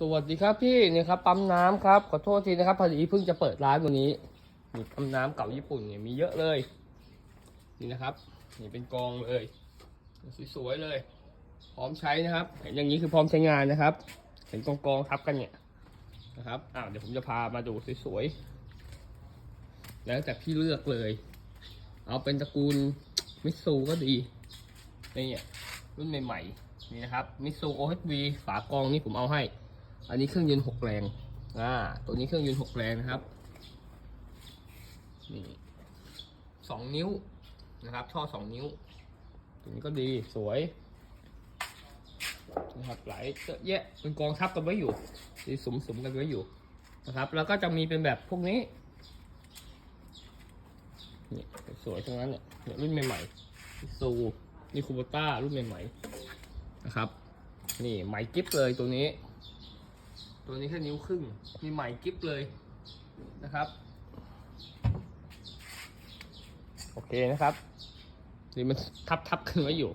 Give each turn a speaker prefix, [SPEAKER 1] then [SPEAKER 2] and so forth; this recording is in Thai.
[SPEAKER 1] สวัสดีครับพี่เนี่ยครับปั๊มน้ำครับขอโทษทีนะครับพอดีเพิ่งจะเปิดร้านวันนี้มีปั๊มน้ำเก่าญี่ปุ่นเนี่ยมีเยอะเลย นี่นะครับนี่เป็นกองเลยสวยๆเลย พร้อมใช้นะครับเห็นอย่างนี้คือพร้อมใช้งานนะครับ เห็นกองกองทับกันเนี่ยนะครับอ้าวเดี๋ยวผมจะพามาดูสวยๆแล้วแต่พี่เลือกเลย เอาเป็นตระกูลมิตซูก็ดีนี่รุ่นใหม่ๆนี่นะครับมิตซู OHV ฝากองนี่ผมเอาให้ อันนี้เครื่องยนต์หกแรงอ่าตัวนี้เครื่องยนต์หกแรงนะครับนี่สองนิ้วนะครับท่อสองนิ้ว ตัวนี้ก็ดีสวยนะครับไหลเยอะแยะเป็นกองทับกันไว้อยู่ดีสมสมกันไว้อยู่นะครับ แล้วก็จะมีเป็นแบบพวกนี้นี่สวยทั้งนั้นเนี่ยรุ่นใหม่ๆซูนี่คูบต้ารุ่นใหม่ๆนะครับ นี่ไหมกิฟเลยตัวนี้ ตัวนี้แค่นิ้วครึ่ง มีไหมกิฟเลยนะครับ โอเคนะครับ นี่มันทับทับกันไว้อยู่